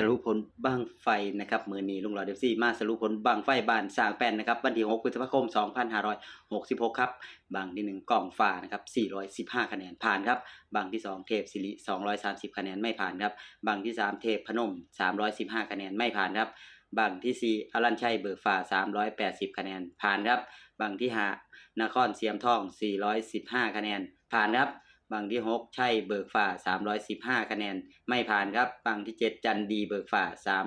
สรุปผลบังไฟนะครับมือนีลุงหลอดเดฟซี่มาสรุปผลบังไฟบานสร้างแป้นนะครับวันที่6พฤษภาคม 2566 ครับบังที่ 1กล่องฟ้านะครับ415 คะแนนผ่านครับบังที่ 2 เทพสิริ 230 คะแนนไม่ผ่านครับบังที่ 3 เทพพนม 315 คะแนนไม่ผ่านครับบังที่ 4อรัญชัยเบิกฟ้า380 คะแนนผ่านครับบังที่ 5นครเสียมทอง 415 คะแนนผ่านครับ บังที่ 6 ใช่เบิกฝ่า 315 คะแนนไม่ผ่านครับบังที่ 7 จันดีเบิกฝ่า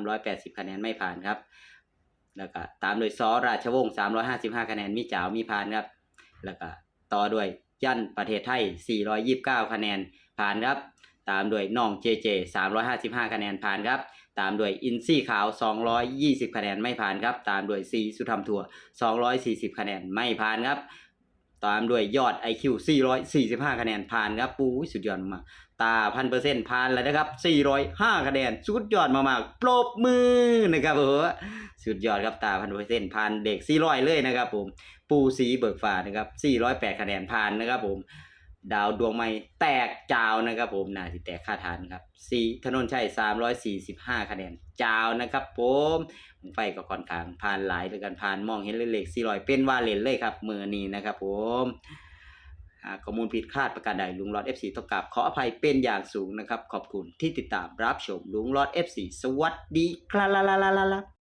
380 คะแนนไม่ผ่านครับ แล้วก็ตามโดยซอราชวงศ์355 คะแนนมีจ๋าวมีผ่านครับ แล้วก็ต่อด้วยยันประเทศไทย 429 คะแนนผ่านครับ ตามด้วยน้องเจเจ355 คะแนนผ่านครับ ตามด้วยอินซี่ขาว 220 คะแนนไม่ผ่านครับ ตามด้วยซีสุธรรมทัวร์240 คะแนนไม่ผ่านครับ ตามด้วยยอด IQ 445 คะแนนผ่านครับปูสุดยอดมากตาพันเปอร์เซ็นต์ผ่านแล้วนะครับ 405 คะแนน สุดยอดมากๆปรบมือนะครับผมสุดยอดครับตาพันเปอร์เซ็นต์ผ่านเด็ก 400 เลยนะครับผม ปูสีเบิกฟ้านะครับ 408 คะแนนผ่านนะครับผม ดาวดวงใหม่แตกจาวนะครับผมนาสิแตกค่าทานครับสีถนนชัย345 คะแนนจาวนะครับผมไฟก็ค่อนข้างผ่านหลายด้วยกันผ่านมองเห็นเลข400เป็นว่าเลนเลยครับมือนี้นะครับผมหากข้อมูลผิดคาดประการใดลุงรอด FC ต้องกราบขออภัยเป็นอย่างสูงนะครับ ขอบคุณที่ติดตามรับชมลุงรอด FC สวัสดีครับ